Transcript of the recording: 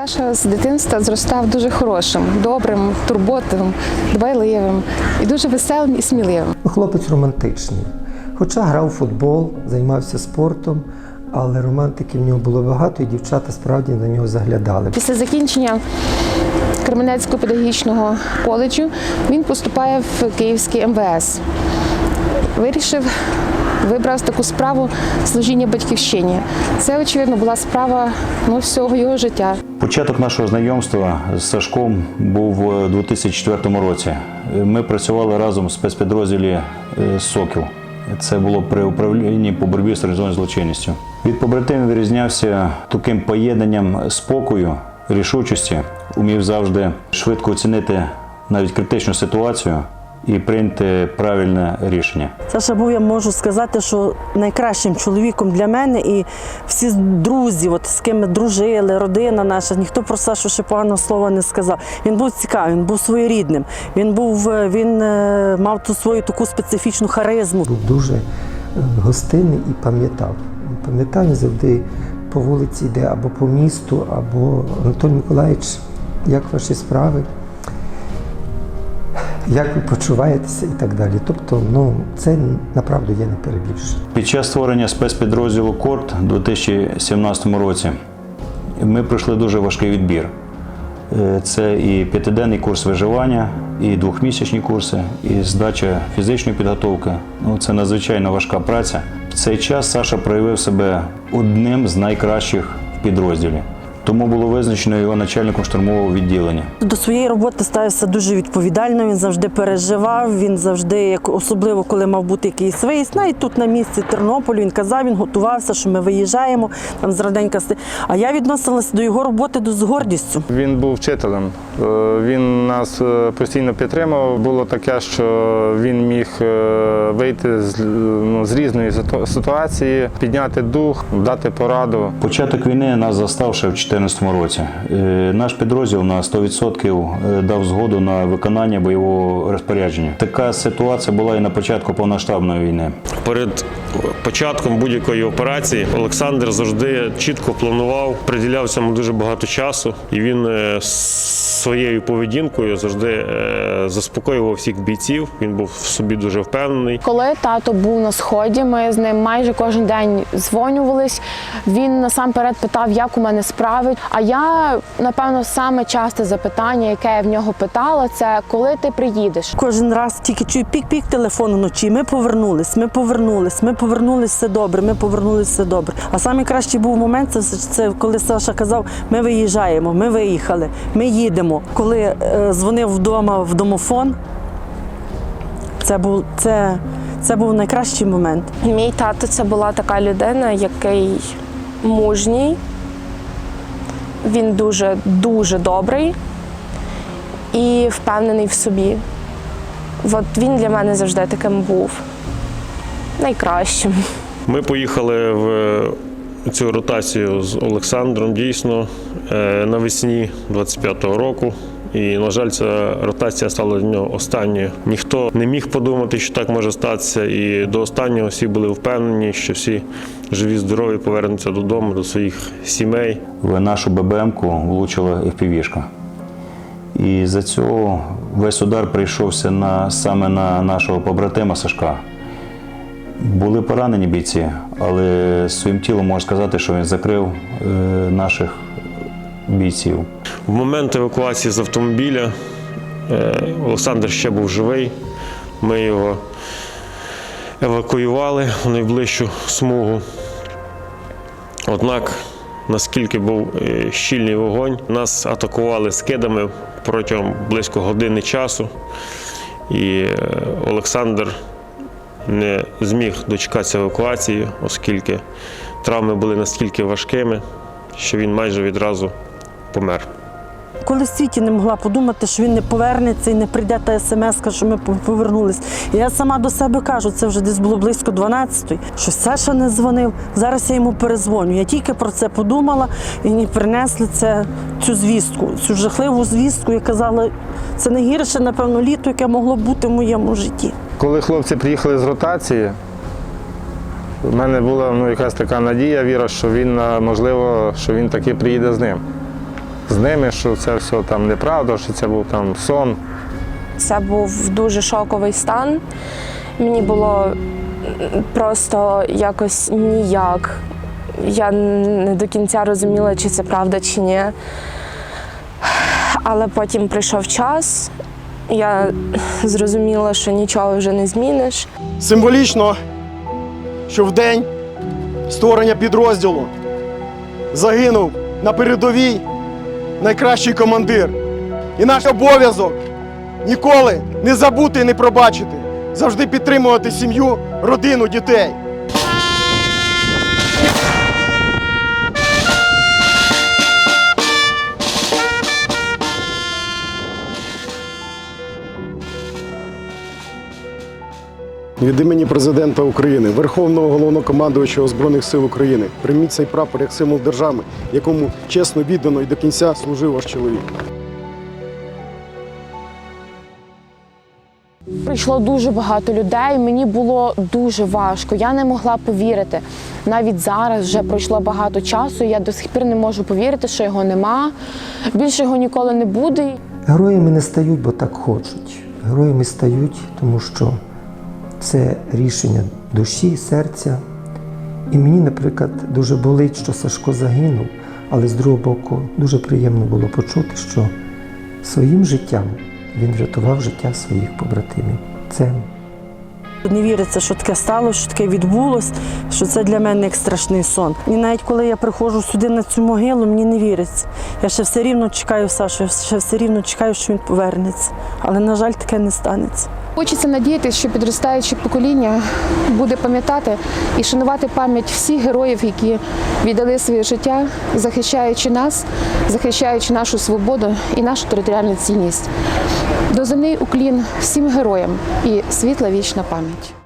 Саша з дитинства зростав дуже хорошим, добрим, турботливим, дбайливим і дуже веселим і сміливим. Хлопець романтичний. Хоча грав у футбол, займався спортом, але романтики в нього було багато, і дівчата справді на нього заглядали. Після закінчення Кременецького педагогічного коледжу він поступає в Київський МВС. Вирішив, вибрав таку справу служіння батьківщині. Це, очевидно, була справа ну, всього його життя. Початок нашого знайомства з Сашком був у 2004 році. Ми працювали разом в спецпідрозділі е, Сокіл. Це було при управлінні по боротьбі з організованою злочинністю. Від побратимів вирізнявся таким поєднанням спокою, рішучості, умів завжди швидко оцінити навіть критичну ситуацію і прийняти правильне рішення. Саша був, я можу сказати, що найкращим чоловіком для мене і всі друзі, от з ким ми дружили, родина наша, ніхто про Сашу ще поганого слова не сказав. Він був цікавий, він був своєрідним. Він був, е, він е, мав ту свою таку специфічну харизму. Був дуже е, гостинний і пам'ятав. Пам'ятав він завжди по вулиці йде або по місту, або Анатолій Миколаївич, як ваші справи? Як ви почуваєтеся і так далі. Тобто, ну, це направду є не перебільшення. Під час створення спецпідрозділу Корт у 2017 році ми пройшли дуже важкий відбір. Е, Це і п'ятиденний курс виживання, і двохмісячні курси, і здача фізичної підготовки. Ну, це надзвичайно важка праця. В цей час Саша проявив себе одним з найкращих в підрозділі. Тому було визначено його начальником штурмового відділення. До своєї роботи ставився дуже відповідально. Він завжди переживав. Він завжди, як особливо коли мав бути якийсь виїзд, навіть тут на місці Тернополі, він казав, він готувався, що ми виїжджаємо там з раденька. А я відносилася до його роботи з гордістю. Він був вчителем. Е, Він нас е, постійно підтримував. Було таке, що він міг е, вийти з, ну, з різної ситуації, підняти дух, дати пораду. Початок війни нас застав ще в 2014 році. Е, Наш підрозділ на 100% дав згоду на виконання бойового розпорядження. Така ситуація була і на початку повноштабної війни. Перед початком будь-якої операції Олександр завжди чітко планував, приділяв цьому дуже багато часу, і він е, своєю поведінкою завжди е, заспокоював всіх бійців. Він був в собі дуже впевнений. Коли тато був на сході, ми з ним майже кожен день дзвонювались. Він насамперед питав, як у мене справи. А я, напевно, саме часте запитання, яке я в нього питала, це коли ти приїдеш. Кожен раз тільки чую пік-пік телефону вночі. Ми повернулись, ми повернулись, ми повернулись все добре, ми повернулись все добре. А найкращий був момент, це, це коли Саша казав, ми виїжджаємо, ми виїхали, ми їдемо. Коли е, дзвонив вдома в домофон, це був, це, це був найкращий момент. Мій тато це була така людина, який мужній. Він дуже дуже добрий і впевнений в собі. От він для мене завжди таким був найкращим. Ми поїхали в цю ротацію з Олександром дійсно е, навесні 25-го року. І, на жаль, ця ротація стала для нього останньою. Ніхто не міг подумати, що так може статися. І до останнього всі були впевнені, що всі живі, здорові повернуться додому, до своїх сімей. В нашу ББМ-ку влучила FPV-шка. І за цього весь удар прийшовся на, саме на нашого побратима Сашка. Були поранені бійці, але своїм тілом можна сказати, що він закрив е, наших бійців. В момент евакуації з автомобіля е, Олександр ще був живий. Ми його евакуювали в найближчу смугу. Однак, наскільки був е, щільний вогонь, нас атакували скидами протягом близько години часу. І е, Олександр не зміг дочекатися евакуації, оскільки травми були настільки важкими, що він майже відразу помер. Коли в світі не могла подумати, що він не повернеться і не прийде та смс, що ми повернулись. І я сама до себе кажу, це вже десь було близько 12-ї, що Саша не дзвонив. Зараз я йому перезвоню. Я тільки про це подумала і мені принесли це, цю звістку, цю жахливу звістку, і казала, це найгірше, напевно, літо, яке могло бути в моєму житті. Коли хлопці приїхали з ротації, в мене була ну, якась така надія, віра, що він, можливо, що він таки приїде з ним. З ними, що це все там неправда, що це був там сон. Це був дуже шоковий стан. Мені було просто якось ніяк. Я не до кінця розуміла, чи це правда, чи ні. Але потім прийшов час, я зрозуміла, що нічого вже не зміниш. Символічно, що в день створення підрозділу загинув на передовій найкращий командир. І наш обов'язок ніколи не забути і не пробачити, завжди підтримувати сім'ю, родину, дітей. Від імені президента України, Верховного головнокомандуючого Збройних сил України, прийміть цей прапор як символ держави, якому чесно, віддано і до кінця служив ваш чоловік. Прийшло дуже багато людей. Мені було дуже важко. Я не могла повірити. Навіть зараз вже пройшло багато часу. Я до сих пір не можу повірити, що його нема. Більше його ніколи не буде. Героями не стають, бо так хочуть. Героями стають, тому що це рішення душі, серця. І мені, наприклад, дуже болить, що Сашко загинув, але з другого боку дуже приємно було почути, що своїм життям він врятував життя своїх побратимів. Це Не віриться, що таке сталося, що таке відбулося, що це для мене як страшний сон. І навіть коли я приходжу сюди на цю могилу, мені не віриться. Я ще все рівно чекаю Сашу, я ще все рівно чекаю, що він повернеться. Але, на жаль, таке не станеться. Хочеться надіятися, що підростаюче покоління буде пам'ятати і шанувати пам'ять всіх героїв, які віддали своє життя, захищаючи нас, захищаючи нашу свободу і нашу територіальну цінність. Доземний уклін всім героям і світла вічна пам'ять.